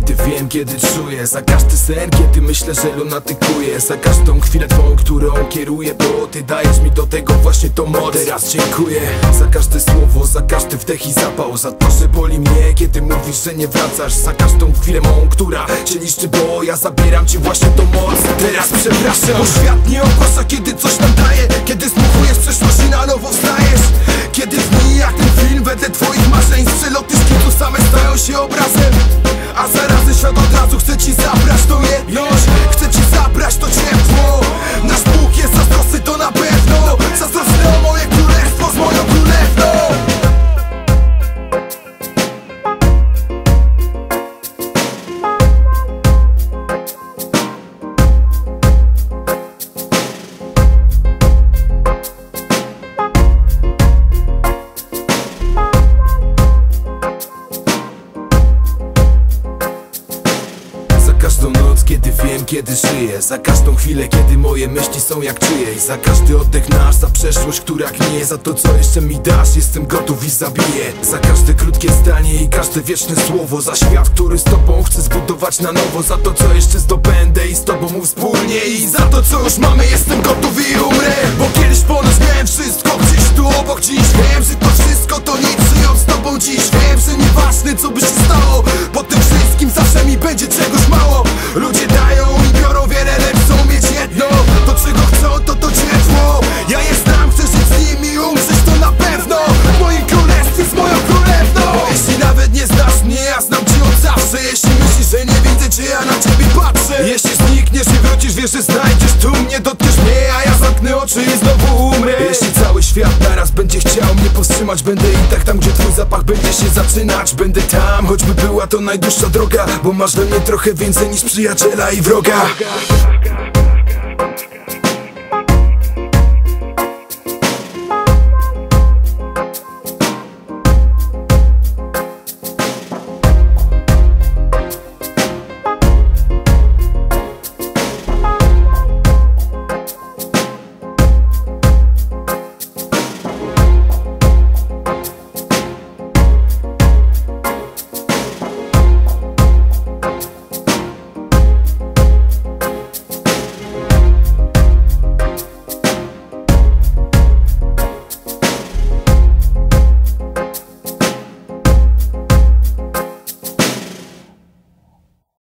wiem, kiedy czuję. Za każdy sen, kiedy myślę, że lunatykuję Za każdą chwilę twą, którą kieruję Bo ty dajesz mi do tego właśnie tą moc. Teraz dziękuję za każde słowo, za każdy wdech i zapał. Za to, że boli mnie, kiedy mówisz, że nie wracasz. Za każdą chwilę mą, która cię niszczy Bo ja zabieram ci właśnie tą moc. Teraz przepraszam. Bo świat nie ogłasza, kiedy coś nam daje. Kiedy zmuchujesz przeszłość i na nowo wstajesz. Kiedy dni ten film wedle twoich marzeń. Z przeloty szkicu same stają się obrazem każdą noc, kiedy wiem, kiedy żyję. Za każdą chwilę, kiedy moje myśli są jak czyjeś. Za każdy oddech nasz, za przeszłość, która gnie. Za to, co jeszcze mi dasz, jestem gotów i zabiję. Za każde krótkie zdanie i każde wieczne słowo. Za świat, który z tobą chcę zbudować na nowo. Za to, co jeszcze zdobędę i z tobą wspólnie. I za to, co już mamy, jestem gotów i umrę. Bo kiedyś ponoć miałem wszystko. Gdzieś tu obok Dziś. Wiem, że to wszystko to nic, żyjąc z tobą dziś. Wiem, że nieważne, co by Ludzie dają i biorą wiele, lecz chcą mieć jedno. To czego chcą, to to ciepło. Ja je znam, chcę żyć z nimi, umrzeć to na pewno. W moim królestwie z moją królewną. Jeśli nawet nie znasz mnie, ja znam cię od zawsze. Jeśli myślisz, że nie widzę cię, ja na ciebie patrzę. Jeśli znikniesz i wrócisz, wiesz, że znajdziesz tu mnie Dotkniesz mnie, a ja zamknę oczy i znowu umrę świat naraz będzie chciał mnie powstrzymać. Będę i tak tam, gdzie twój zapach będzie się zaczynać. Będę tam, choćby była to najdłuższa droga Bo masz dla mnie trochę więcej niż przyjaciela i wroga